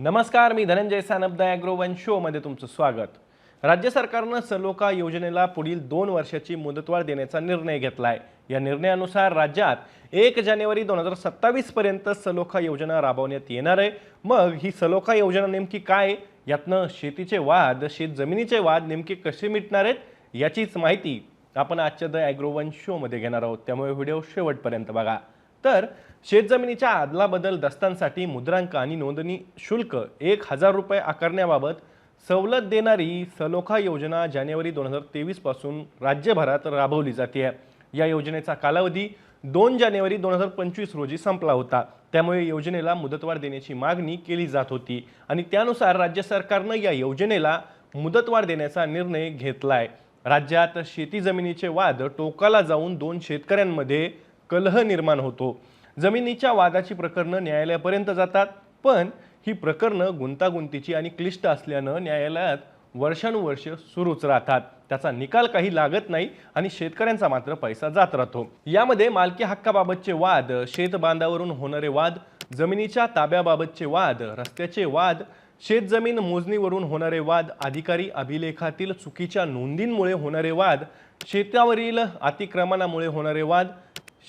नमस्कार मी Dhananjay Sanap the agro one शोमध्ये तुमचं स्वागत. राज्य सरकारनं सलोका योजनेला पुढील दोन वर्षाची मुदतवाढ देण्याचा निर्णय घेतला आहे या निर्णयानुसार राज्यात एक जानेवारी दोन हजार सत्तावीसपर्यंत सलोखा योजना राबवण्यात येणार आहे. मग ही सलोखा योजना नेमकी काय? यातनं शेतीचे वाद शेत जमिनीचे वाद नेमके कसे मिटणार आहेत? याचीच माहिती आपण आजच्या द ॲग्रोवन शोमध्ये घेणार आहोत. त्यामुळे व्हिडिओ शेवटपर्यंत बघा. तर शेतजमिनीच्या आदलाबदल दस्तांसाठी मुद्रांक आणि नोंदणी शुल्क एक हजार रुपये आकारण्याबाबत सवलत देणारी सलोखा योजना जानेवारी दोन हजार तेवीसपासून राज्यभरात राबवली जाते. या योजनेचा कालावधी दोन जानेवारी दोन हजार पंचवीस रोजी संपला होता. त्यामुळे योजनेला मुदतवाढ देण्याची मागणी केली जात होती आणि त्यानुसार राज्य सरकारनं या योजनेला मुदतवाढ देण्याचा निर्णय घेतला आहे राज्यात शेती जमिनीचे वाद टोकाला जाऊन दोन शेतकऱ्यांमध्ये कलह निर्माण होतो. जमिनीच्या वादाची प्रकरणं न्यायालयापर्यंत जातात पण ही प्रकरणं गुंतागुंतीची आणि क्लिष्ट असल्यानं न्यायालयात वर्षानुवर्ष सुरूच राहतात. त्याचा निकाल काही लागत नाही आणि शेतकऱ्यांचा मात्र पैसा जात राहतो. यामध्ये मालकी हक्काबाबतचे वाद शेतबांधावरून होणारे वाद जमिनीच्या ताब्याबाबतचे वाद रस्त्याचे वाद शेतजमीन मोजणीवरून होणारे वाद अधिकारी अभिलेखातील चुकीच्या नोंदींमुळे होणारे वाद शेतावरील अतिक्रमणामुळे होणारे वाद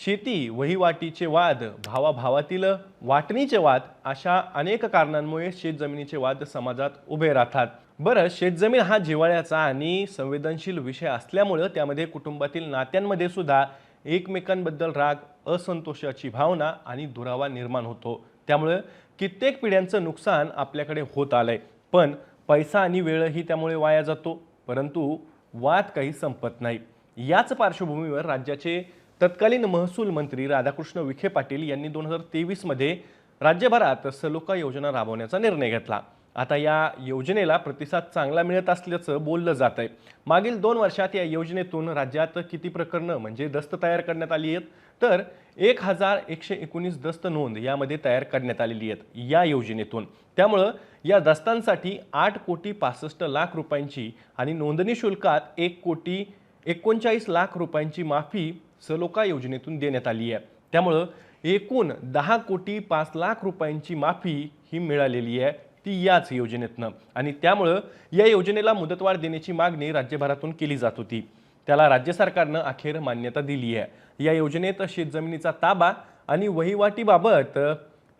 शेती वहिवाटीचे वाद भावाभावातील वाटणीचे वाद अशा अनेक कारणांमुळे शेतजमिनीचे वाद समाजात उभे राहतात. बरं शेतजमीन हा जिव्हाळ्याचा आणि संवेदनशील विषय असल्यामुळं त्यामध्ये कुटुंबातील नात्यांमध्ये सुद्धा एकमेकांबद्दल राग असंतोषाची भावना आणि दुरावा निर्माण होतो. त्यामुळं कित्येक पिढ्यांचं नुकसान आपल्याकडे होत आलंय. पण पैसा आणि वेळही त्यामुळे वाया जातो परंतु वाद काही संपत नाही. याच पार्श्वभूमीवर राज्याचे तत्कालीन महसूल मंत्री राधाकृष्ण विखे पाटील यांनी दोन हजार तेवीसमध्ये राज्यभरात सलोका योजना राबवण्याचा निर्णय घेतला. आता या योजनेला प्रतिसाद चांगला मिळत असल्याचं बोललं जात आहे मागील दोन वर्षात या योजनेतून राज्यात किती प्रकरणं म्हणजे दस्त तयार करण्यात आली आहेत? तर एक हजार एकशे एकोणीस दस्त नोंद यामध्ये तयार करण्यात आलेली आहेत या योजनेतून. त्यामुळं या दस्तांसाठी आठ कोटी पासष्ट लाख रुपयांची आणि नोंदणी शुल्कात एक कोटी एकोणचाळीस लाख रुपयांची माफी सलोका योजनेतून देण्यात आली आहे. त्यामुळं एकूण दहा कोटी पाच लाख रुपयांची माफी ही मिळालेली आहे ती याच योजनेतनं. आणि त्यामुळं या योजनेला मुदतवाढ देण्याची मागणी राज्यभरातून केली जात होती. त्याला राज्य सरकारनं अखेर मान्यता दिली आहे. या योजनेत शेतजमिनीचा ताबा आणि वहिवाटीबाबत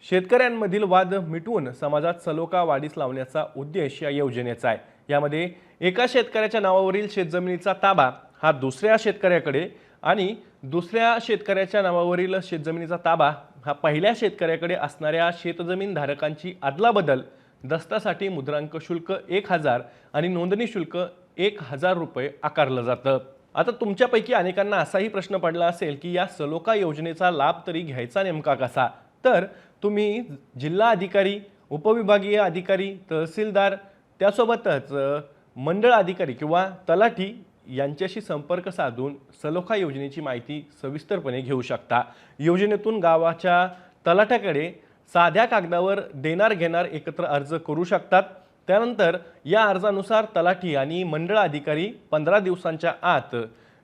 शेतकऱ्यांमधील वाद मिटवून समाजात सलोखा वाढीस लावण्याचा उद्देश या योजनेचा आहे. यामध्ये एका शेतकऱ्याच्या नावावरील शेतजमिनीचा ताबा हा दुसऱ्या शेतकऱ्याकडे आणि दुसऱ्या शेतकऱ्याच्या नावावरील शेतजमिनीचा ताबा हा पहिल्या शेतकऱ्याकडे असणाऱ्या शेतजमीन धारकांची अदलाबदल दस्तासाठी मुद्रांक शुल्क एक हजार आणि नोंदणी शुल्क एक हजार रुपये आकारलं जातं. आता तुमच्यापैकी अनेकांना असाही प्रश्न पडला असेल की या सलोका योजनेचा लाभ तरी घ्यायचा नेमका कसा? तर तुम्ही जिल्हा अधिकारी उपविभागीय अधिकारी तहसीलदार त्यासोबतच मंडळ अधिकारी किंवा तलाठी यांच्याशी संपर्क साधून सलोखा योजनेची माहिती सविस्तरपणे घेऊ शकता. योजनेतून गावाच्या तलाठ्याकडे साध्या कागदावर देणार घेणार एकत्र अर्ज करू शकतात. त्यानंतर या अर्जानुसार तलाठी आणि मंडळ अधिकारी पंधरा दिवसांच्या आत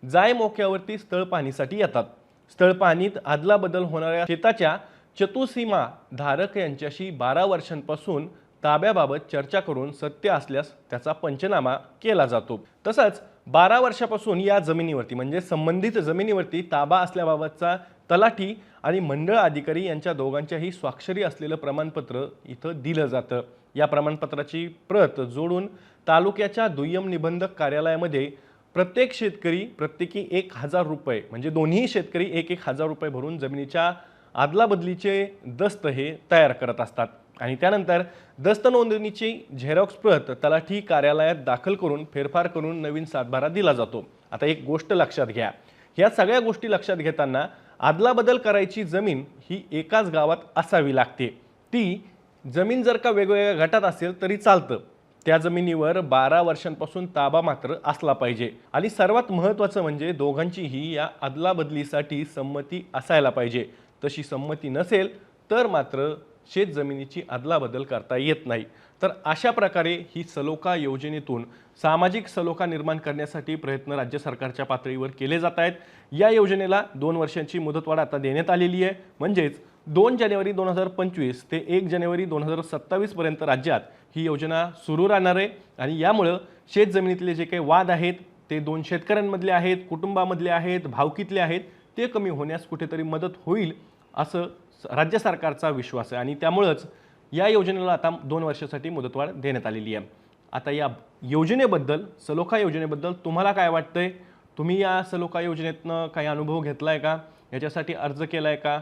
जाय मोक्यावरती स्थळ पाहणीसाठी येतात. स्थळ पाहणीत आदलाबदल होणाऱ्या शेताच्या चतुसीमा धारक यांच्याशी बारा वर्षांपासून ताब्याबाबत चर्चा करून सत्य असल्यास त्याचा पंचनामा केला जातो. तसंच बारा वर्षापासून या जमिनीवरती म्हणजे संबंधित जमिनीवरती ताबा असल्याबाबतचा तलाठी आणि मंडळ अधिकारी यांच्या दोघांच्याही स्वाक्षरी असलेलं प्रमाणपत्र इथं दिलं जातं. या प्रमाणपत्राची प्रत जोडून तालुक्याच्या दुय्यम निबंधक कार्यालयामध्ये प्रत्येक शेतकरी प्रत्येकी एक हजार रुपये म्हणजे दोन्ही शेतकरी एक एक हजार रुपये भरून जमिनीच्या आदलाबदलीचे दस्त हे तयार करत असतात. आणि त्यानंतर दस्त नोंदणीची झेरॉक्स प्रत तलाठी कार्यालयात दाखल करून फेरफार करून नवीन सातबारा दिला जातो. आता एक गोष्ट लक्षात घ्या. ह्या सगळ्या गोष्टी लक्षात घेताना आदलाबदल करायची जमीन ही एकाच गावात असावी लागते. ती जमीन जर का वेगवेगळ्या गटात असेल तरी चालतं. त्या जमिनीवर बारा वर्षांपासून ताबा मात्र असला पाहिजे. आणि सर्वात महत्त्वाचं म्हणजे दोघांचीही या अदलाबदलीसाठी संमती असायला पाहिजे. तशी संमती नसेल तर मात्र शेत जमिनीची अदलाबदल करता येत नाही. तर अशा प्रकारे ही सलोखा योजनेतून सामाजिक सलोखा निर्माण करण्यासाठी प्रयत्न राज्य सरकारच्या पातळीवर केले जात आहेत. या योजनेला दोन वर्षांची मुदतवाढ आता देण्यात आलेली आहे. म्हणजेच दोन जानेवारी दोन हजार पंचवीस ते एक जानेवारी दोन हजार सत्तावीसपर्यंत राज्यात ही योजना सुरू राहणार आहे. आणि यामुळं शेत जमिनीतले जे काही वाद आहेत ते दोन शेतकऱ्यांमधले आहेत कुटुंबामधले आहेत भावकीतले आहेत ते कमी होण्यास कुठेतरी मदत होईल असं राज्य सरकारचा विश्वास आहे आणि त्यामुळंच या योजनेला आता दोन वर्षासाठी मुदतवाढ देण्यात आलेली आहे. आता या योजनेबद्दल सलोखा योजनेबद्दल तुम्हाला काय वाटतंय? तुम्ही या सलोखा योजनेतनं काही अनुभव घेतला आहे का? याच्यासाठी अर्ज केला आहे का?